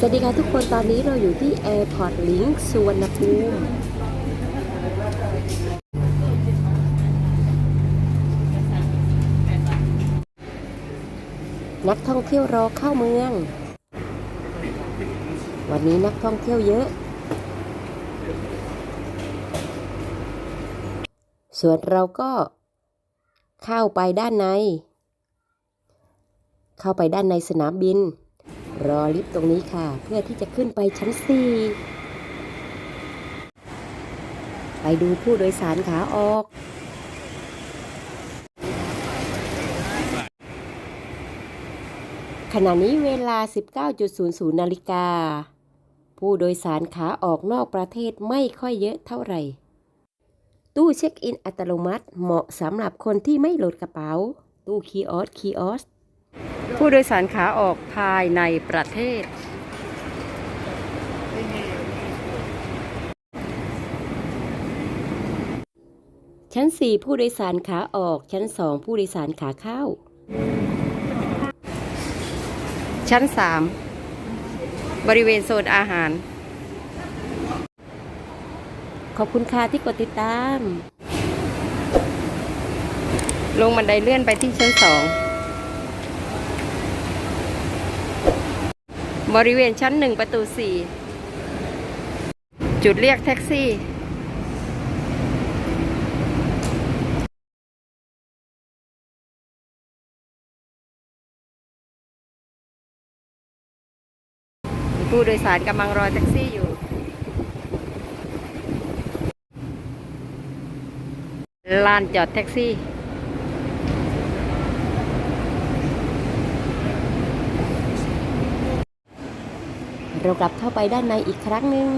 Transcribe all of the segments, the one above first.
สวัสดีค่ะทุกคนตอนนี้เราอยู่ที่ Airport Link สุวรรณภูมินักท่องเที่ยวรอเข้าเมือง วันนี้นักท่องเที่ยวเยอะ ส่วนเราก็เข้าไปด้านใน เข้าไปด้านในสนามบิน รอลิฟต์ตรงนี้ค่ะ เพื่อที่จะขึ้นไปชั้นสี่ไปดูผู้โดยสารขาออก ขณะนี้เวลา 19.00 นาฬิกา ผู้โดยสารขาออกนอกประเทศไม่ค่อยเยอะเท่าไหร่ ตู้เช็คอินอัตโนมัติเหมาะสำหรับคนที่ไม่โหลดกระเป๋า ตู้คีออสคีออส ผู้โดยสารขาออกภายในประเทศ ชั้น 4 ผู้โดยสารขาออก ชั้น 2 ผู้โดยสารขาเข้า ชั้น 3 บริเวณโซนอาหาร ขอบคุณค่ะที่กดติดตาม ลงบันไดเลื่อนไปที่ชั้น2 บริเวณชั้น1ประตู4จุดเรียกแท็กซี่ ผู้โดยสารกำลังรอแท็กซี่อยู่ ลานจอดแท็กซี่ เรากลับเข้าไปด้านในอีกครั้งหนึ่ง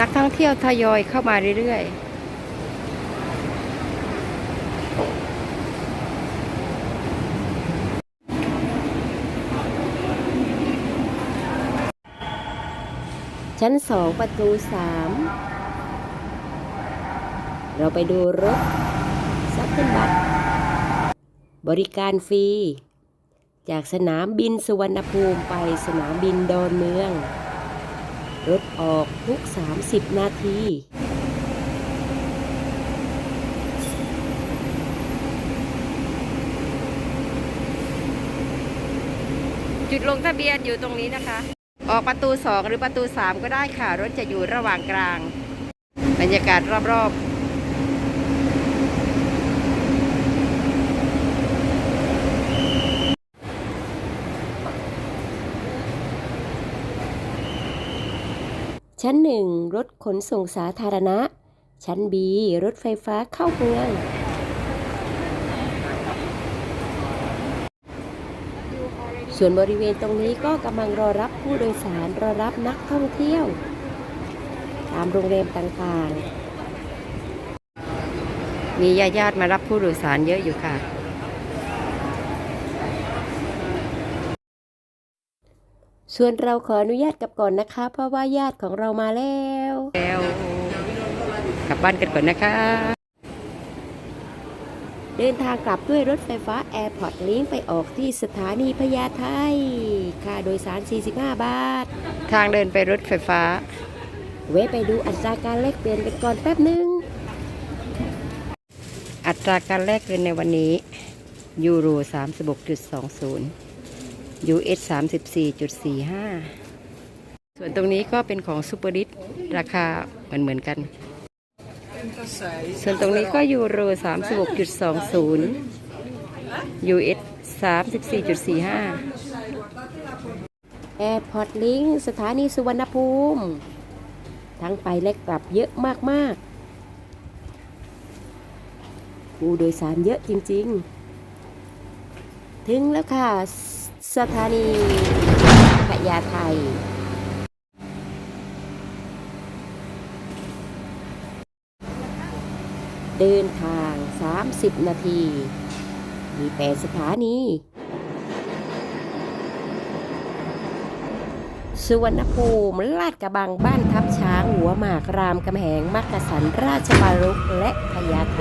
นักท่องเที่ยวทยอยเข้ามาเรื่อยๆชั้น 2 ประตู 3 เราไปดูรถซัตเทิลบัสบริการฟรี จากสนามบินสุวรรณภูมิไปสนามบินดอนเมือง รถออกทุก 30 นาทีจุดลงทะเบียนอยู่ตรงนี้นะคะ ออกประตู 2 หรือประตู 3 ก็ได้ค่ะ รถจะอยู่ระหว่างกลาง บรรยากาศรอบๆ ชั้น 1 รถขนส่งสาธารณะ ชั้น B รถไฟฟ้าเข้าเมือง ส่วนบริเวณตรงนี้ก็กำลังรอรับผู้โดยสาร รอรับนักท่องเที่ยว ตามโรงแรมต่างๆ มีญาติญาติๆมารับผู้โดยสารเยอะอยู่ค่ะ ส่วนเราขออนุญาตกลับก่อนนะคะ เพราะว่าญาติของเรามาแล้วแล้วกลับบ้านกันก่อนนะคะ เดินทางกลับด้วยรถไฟฟ้า Airport Link ไปออกที่สถานีพญาไทค่าโดยสาร 45 บาท ทางเดินไปรถไฟฟ้า เว้ไปดูอัตราการแลกเปลี่ยนกันก่อนแป๊บหนึ่งอัตราการแลกเงินในวันนี้ยูโร 36.20 US 34.45 ส่วนตรงนี้ก็เป็นของซูเปอร์ดิสราคาเหมือนเหมือนกัน ส่วนตรงนี้ก็ยูโร 36.20 US 34.45 Airport Link สถานีสุวรรณภูมิ ทั้งไปและกลับเยอะมาก ๆ ผู้โดยสารเยอะจริง ๆ ถึงแล้วค่ะ สถานีพญาไทเดินทาง 30 นาที มีแปดสถานี สุวรรณภูมิ ลาดกระบัง บ้านทับช้าง หัวหมาก รามกำแหง มักกะสัน ราชบารุก และพญาไท